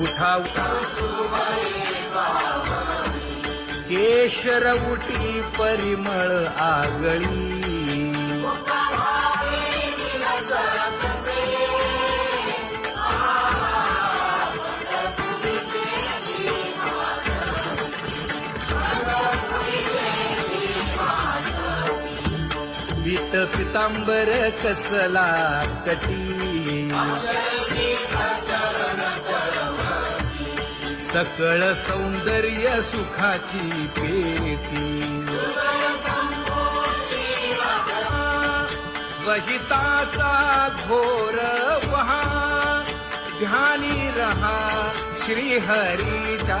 उठा केशर परिमळ आगळी. पित पितांबर कसला कटी. सकळ सौंदर्य सुखाची पेटी. स्वहिताचा घोर वहा ध्यानी रहा श्रीहरीचा.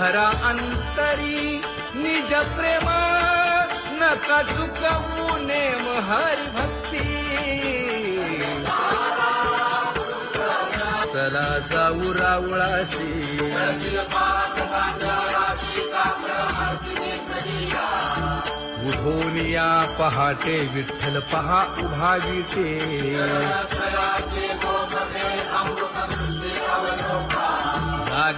धरा अंतरी निज प्रेमा नका चुकवू नेम हरि भक्ती चला जाऊ रावळाशी. उठोनिया पहाटे विठ्ठल पहा उभा विटे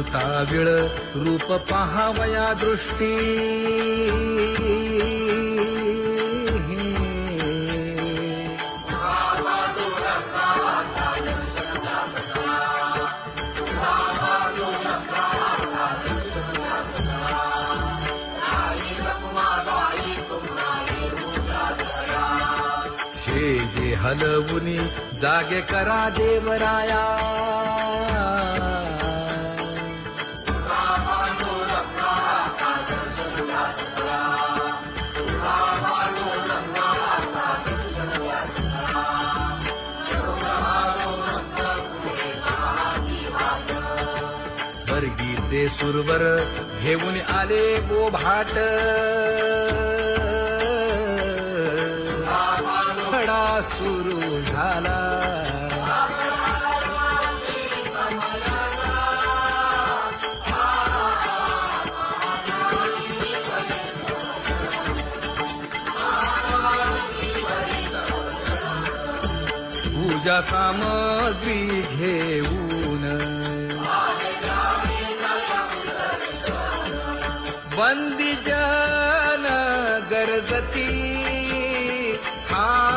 मन रूप पहावया दृष्टी. शे जे हलवुनी जागे करा देवराया. सुरवर घेऊन आले बोभाट. खडा सुरू झाला. पूजा सामग्री घेऊन बंदी जन गरजती। हा।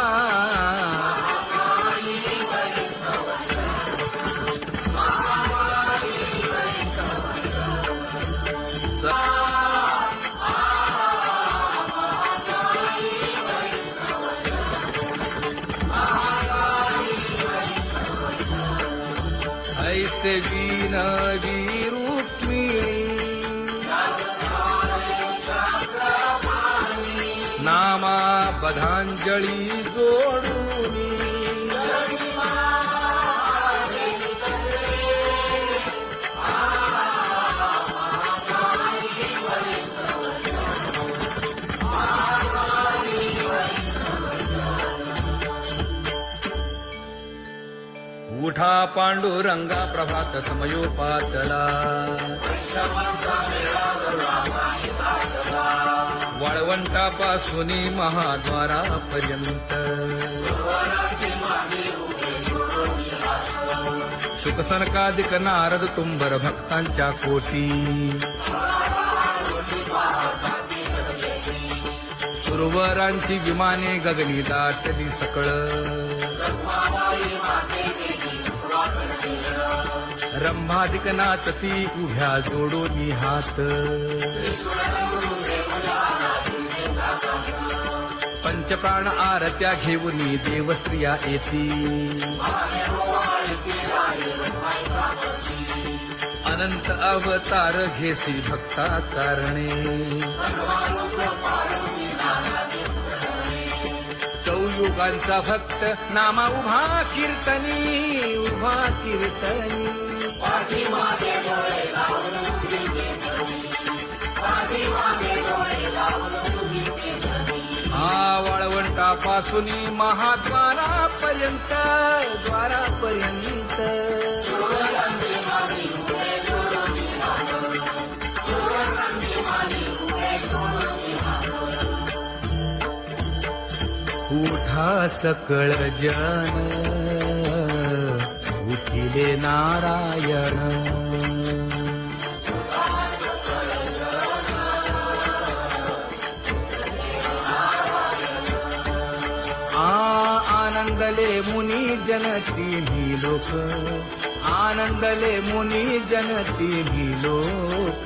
ऐसे विनवी रुक्मिणी नामा बधांजळी जोडून। उठा पांडुरंगा प्रभात समयोपातला वाळवंटापासून महाद्वारापर्यंत. सुखसनकादिक नारद तुंबर भक्तांच्या कोटी. सुरवरांची विमाने गगनी दाटली सकळ. रंभादिक नाचती उभ्या जोडोनी हात. पंचप्राण आरत्या घेऊनी देवस्त्रिया येती. अनंत अवतार घेसी भक्ता कारणे चौयुगांचा भक्त नामा उभा कीर्तनी उभा कीर्तनी. हा वाळवंटापासून महाद्वारापर्यंत द्वारापर्यंत. उठा सकळ जन. उठिले नारायण। आ आनंदले मुनी जन तिन्ही लोक। आनंदले मुनी जन तिन्ही लोक।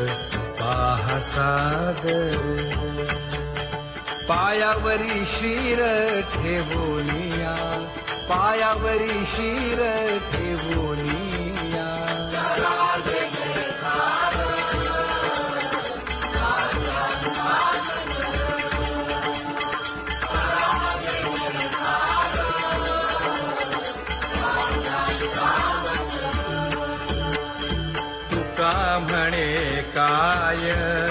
सादर सागर। पायावरी शिर ठेवोनिया पायावरी शिर ठेवोनिया। तुका म्हणे काय?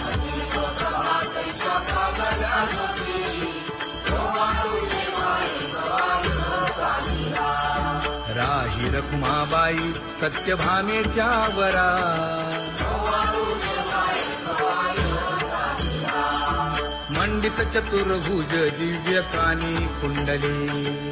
राही रखुमाबाई सत्यभामेच्या वरा. मंडित चतुर्भुज दिव्य कानी कुंडली.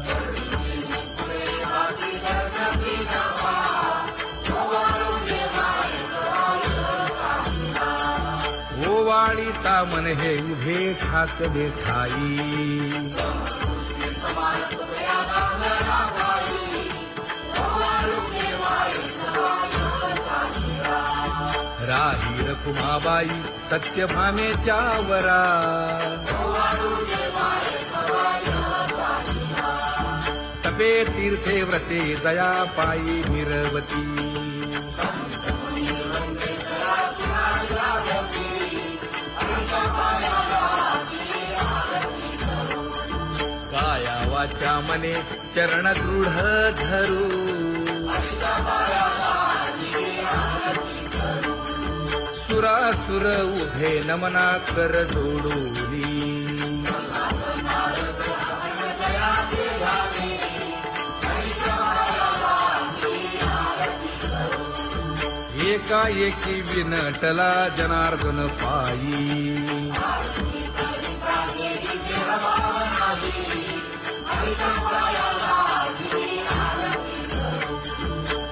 पाळीता मन हे उभे खास देखाई. राही रखुमाबाई सत्यभामेच्या वरा. तपे तीर्थे व्रते जया पायी निरवती त्या मने चरण दृढ धरू. सुरासुर उभे नमना कर जोडूनी एकाएकी विनटला जनार्दन पायी.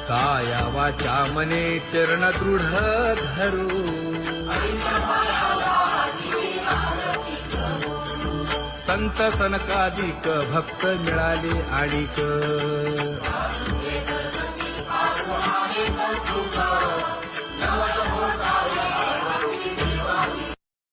काया वाचा मने चरण दृढ धरू. संत सनकाधिक भक्त मिळाले आणिक.